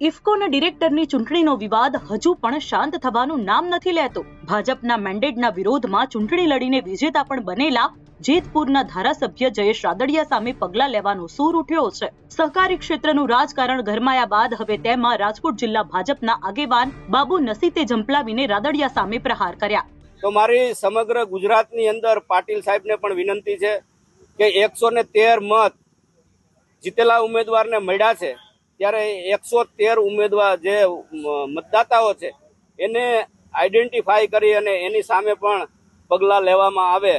ઇફકોના ડિરેક્ટરની ચૂંટણીનો વિવાદ હજુ પણ શાંત થવાનું નામ નથી લેતો. ભાજપના મેન્ડેટના વિરોધમાં ચૂંટણી લડીને વિજેતા પણ બનેલા જેતપુરના ધારાસભ્ય જયેશ રાદડિયા સામે પગલા લેવાનો સૂર ઉઠ્યો છે. સહકારી ક્ષેત્રનું રાજકારણ ગરમાયા બાદ હવે તેમાં રાજકોટ જિલ્લા ભાજપના આગેવાન બાબુ નસીતે જંપલાવીને રાદડિયા સામે પ્રહાર કર્યા. તો મારી સમગ્ર ગુજરાતની અંદર પાટીલ સાહેબને પણ વિનંતી છે કે એકસો ને તેર મત જીતેલા ઉમેદવારને મળ્યા છે. ત્યારે એકસો તેર ઉમેદવાર જે મતદાતાઓ છે એને આઈડેન્ટિફાઈ કરી અને એની સામે પણ પગલાં લેવામાં આવે.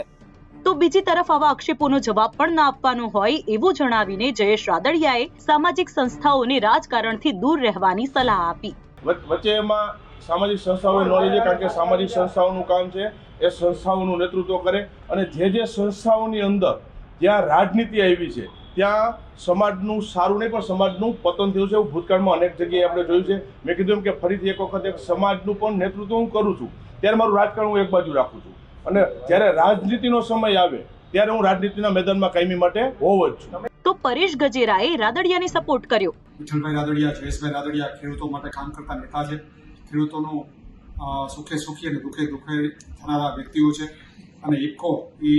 તો બીજી તરફ આવા આક્ષેપોનો જવાબ પણ ના આપવાનો હોય એવું જણાવીને જયેશ રાદડિયાએ સામાજિક સંસ્થાઓને રાજકારણથી દૂર રહેવાની સલાહ આપી. વચ્ચે એમાં સામાજિક સંસ્થાઓએ ન લીધી કારણ કે સામાજિક સંસ્થાઓનું કામ છે એ સંસ્થાઓનું નેતૃત્વ કરે અને જે જે સંસ્થાઓની અંદર જ્યાં રાજનીતિ આવી છે ત્યાં સમાજનું સારું નહીં પણ સમાજનું પતન થયું છે એવું ભૂતકાળમાં અનેક જગ્યાએ આપણે જોયું છે. મેં કીધું એમ કે ફરીથી એક વખત એક સમાજનું પણ નેતૃત્વ હું કરું છું. ત્યારે મારું રાજકારણ હું એક બાજુ રાખું છું. અને જ્યારે રાજનીતિનો સમય આવે ત્યારે હું રાજનીતિના મેદાનમાં કાયમી માટે હોવ જ છું. તો પરેશ ગજેરાએ રાદડિયાને સપોર્ટ કર્યો. વિઠ્ઠલભાઈ રાદડિયા જયેશભાઈ રાદડિયા ખેડૂતો માટે કામ કરતા નેતા છે. ખેડૂતોનું સુખે સુખી અને દુઃખે દુઃખે થનારા વ્યક્તિઓ છે. અને ઇફકો એ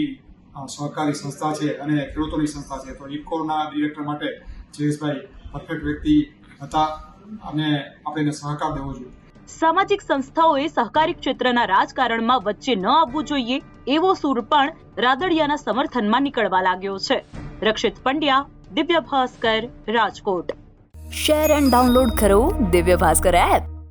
સહકારી સંસ્થા છે અને ખેડૂતોની સંસ્થા છે. તો ઇફકોના ડિરેક્ટર માટે જયેશભાઈ પરફેક્ટ વ્યક્તિ હતા અને આપણે એને સહકાર દેવો જોઈએ. સામાજિક સંસ્થાઓએ સહકારી ક્ષેત્રના રાજકારણમાં વચ્ચે ન આવવું જોઈએ એવો સૂર પણ રાદડિયાના સમર્થનમાં નીકળવા લાગ્યો છે. Rakshit Pandya Divya Bhaskar Rajkot. Share and download કરો દિવ્ય ભાસ્કર એપ.